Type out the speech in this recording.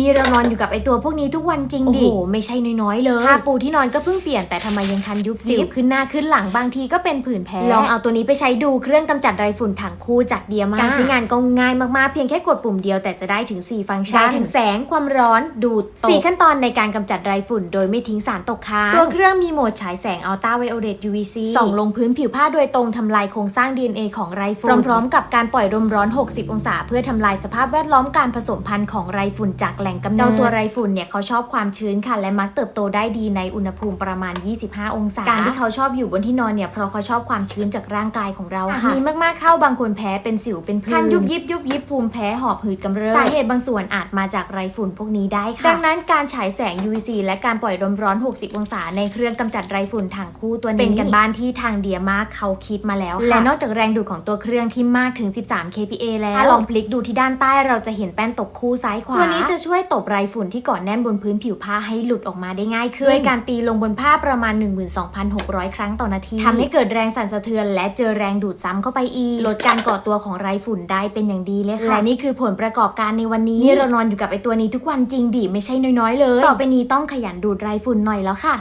นี่เรานอนอยู่กับไอตัวพวกนี้ทุกวันจริงดิ โอ้โห ไม่ใช่น้อยๆเลยผ้าปูที่นอนก็เพิ่งเปลี่ยนแต่ทำไมยังคันยุบสิวขึ้นหน้าขึ้นหลังบางทีก็เป็นผื่นแพ้ ลองเอาตัวนี้ไปใช้ดูเครื่องกำจัดไรฝุ่นถังคู่จากเดียมาการใช้งานก็ง่ายมากๆ เพียงแค่กดปุ่มเดียวแต่จะได้ถึง 4 ฟังก์ชัน ได้ถึงแสงความร้อนดูดตกสี่ขั้นตอนในการกำจัดไรฝุ่น โดยไม่ทิ้งสารตกค้างตัวเครื่องมีโหมดฉายแสงอัลตราไวโอเลต UVC ส่องลงพื้นผิวผ้าโดยตรงทำลายโครงสร้าง DNA ของไรฝุ่นพร้อมๆ กับการปล่อยลมร้อน 60 องศา เพื่อทำลายสภาพแวดล้อมการผสมพันธุ์ของไรฝุ่นจากแหล่งกำเนิด เจ้าตัวไรฝุ่นเนี่ยเขาชอบความชื้นค่ะ และมักเติบโตได้ดีในอุณหภูมิประมาณ 25 องศา การที่เขาชอบอยู่บนที่นอนเนี่ยเพราะเขาชอบความชื้นจากร่างกายของเราค่ะมีมากๆเข้าบางคนแพ้เป็นสิวเป็นผื่นคันยุบยิบยุบยิบภูมิแพ้หอบหืดกำเริบสาเหตุบางส่วนอาจมาจากไรฝุ่นพวกนี้ได้ค่ะดังนั้นการฉายแสง UVC และการปล่อยลมร้อน 60 องศา ในเครื่องกำจัดไรฝุ่นถังคู่ตัวนี้เป็นกันบ้านที่ทางเดียมากเขาคิดมาแล้วค่ะและนอกจากแรงดูดของตัวเครื่องที่มากถึง 13 kPa แล้วถ้าลองพลิกดูที่ด้านใต้เราจะเห็นแป้นตกคู่ซ้ายขวาตัวนี้จะช่วยตบไรฝุ่นที่เกาะแน่นบนพื้นผิวผ้าให้หลุดออกมาได้ง่ายขึ้นด้วยการตีลงบนผ้าประมาณ 12,600 ครั้งต่อนาทีทำให้เกิดแรงสั่นสะเทือน และเจอแรงดูดซ้ำเข้าไปอีกลดการก่อตัวของไรฝุ่นได้เป็นอย่างดีเลยค่ะและนี่คือผลประกอบการในวันนี้นี่เรานอนอยู่กับไอตัวนี้ทุกวันจริงดิไม่ใช่น้อยๆเลย ต่อไปนี้ต้องขยันดูดไรฝุ่นหน่อยแล้วค่ะ